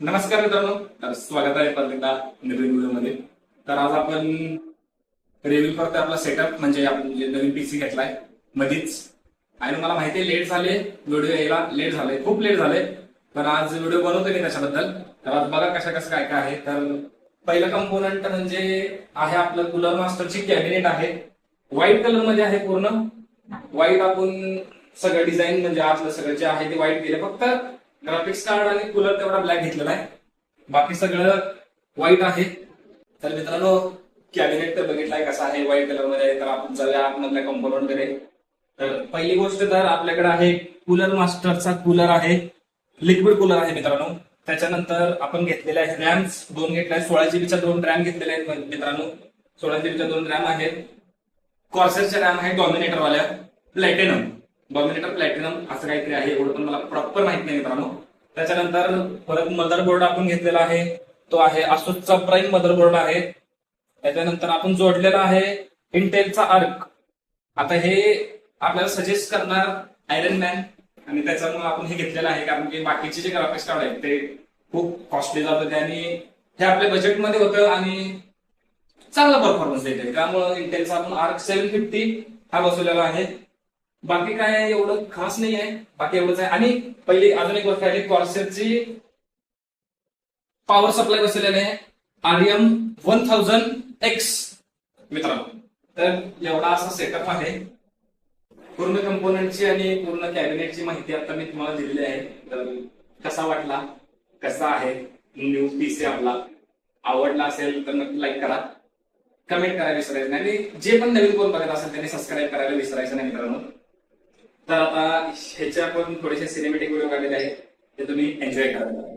नमस्कार मित्रांनो. तर स्वागत आहे परत एकदा नवीन व्हिडिओमध्ये. तर आज आपण रिव्ह्यू करतोय आपला सेटअप म्हणजे आपण जे नवीन पीसी घेतलाय मधीच. आणि मला माहिती आहे लेट झाले व्हिडिओ यायला लेट झाले खूप लेट झाले. पण आज व्हिडिओ बनवतोय मी त्याच्याबद्दल. तर आज बघा कशा कसं काय काय आहे. तर पहिलं कंपोनंट म्हणजे आहे आपलं कुलर मास्टरची कॅबिनेट आहे. व्हाईट कलरमध्ये आहे पूर्ण. व्हाईट आपण सगळं डिझाईन म्हणजे आतलं सगळं जे आहे ते व्हाईट केलं. फक्त ग्राफिक्स कार्ड आणि कूलर तेवढा ब्लॅक घेतलेला आहे. बाकी सगळं व्हाईट आहे. तर मित्रांनो कॅबिनेट तर बघितलाय कसा आहे व्हाईट कलरमध्ये. तर आपण जाऊया आतमधल्या कंपाऊंडकडे तर पहिली गोष्ट तर आपल्याकडे आहे कूलर मास्टरचा कूलर आहे. लिक्विड कूलर आहे मित्रांनो. त्याच्यानंतर आपण घेतलेले आहे रॅम्स दोन घेतल्या आहेत. सोळा जीबीच्या दोन रॅम घेतलेल्या आहेत मित्रांनो. सोळा जीबीच्या दोन रॅम आहेत. कॉर्सरच्या रॅम आहे डॉमिनेटरवाल्या प्लॅटिनम डॉमिनेटर प्लॅटिनम असं काहीतरी आहे एवढं पण मला प्रॉपर माहीत नाही मित्रांनो. त्याच्यानंतर परत मदरबोर्ड आपण घेतलेला आहे तो आहे असूसचा प्राईम मदरबोर्ड आहे. त्याच्यानंतर आपण जोडलेला आहे इंटेलचा आर्क आता हे आपल्याला सजेस्ट करणार आयरन मॅन आणि त्याच्यामुळे आपण हे घेतलेलं आहे कारण की बाकीचे जे ग्राफिक्स कार्ड आहेत ते खूप कॉस्टली जात होते आणि हे आपल्या बजेटमध्ये होतं आणि चांगला परफॉर्मन्स देते. त्यामुळे इंटेलचा आपण आर्क सेव्हन फिफ्टी हा बसवलेला आहे. बाकी काय एवढं खास नाही आहे बाकी एवढंच आहे. आणि पहिली अजून एक गोष्ट आहे कॉर्सेटची पॉवर सप्लाय बसलेली आहे आरएम वन थाउजंड एक्स मित्रांनो तर एवढा असा सेटअप आहे. पूर्ण कंपोनंटची आणि पूर्ण कॅबिनेटची माहिती आता मी तुम्हाला दिलेली आहे. तर कसा वाटला? कसा आहे? न्यू पीसी आपला. आवडला असेल तर नक्की लाईक करा. कमेंट करायला विसरायचं नाही. आणि जे पण नवीन कोण बघत असेल त्यांनी सबस्क्राईब करायला विसरायचं नाही मित्रांनो. तर आता ह्याच्या पण थोडेसे सिनेमॅटिक व्हिडिओ काढलेले आहेत ते तुम्ही एन्जॉय करा.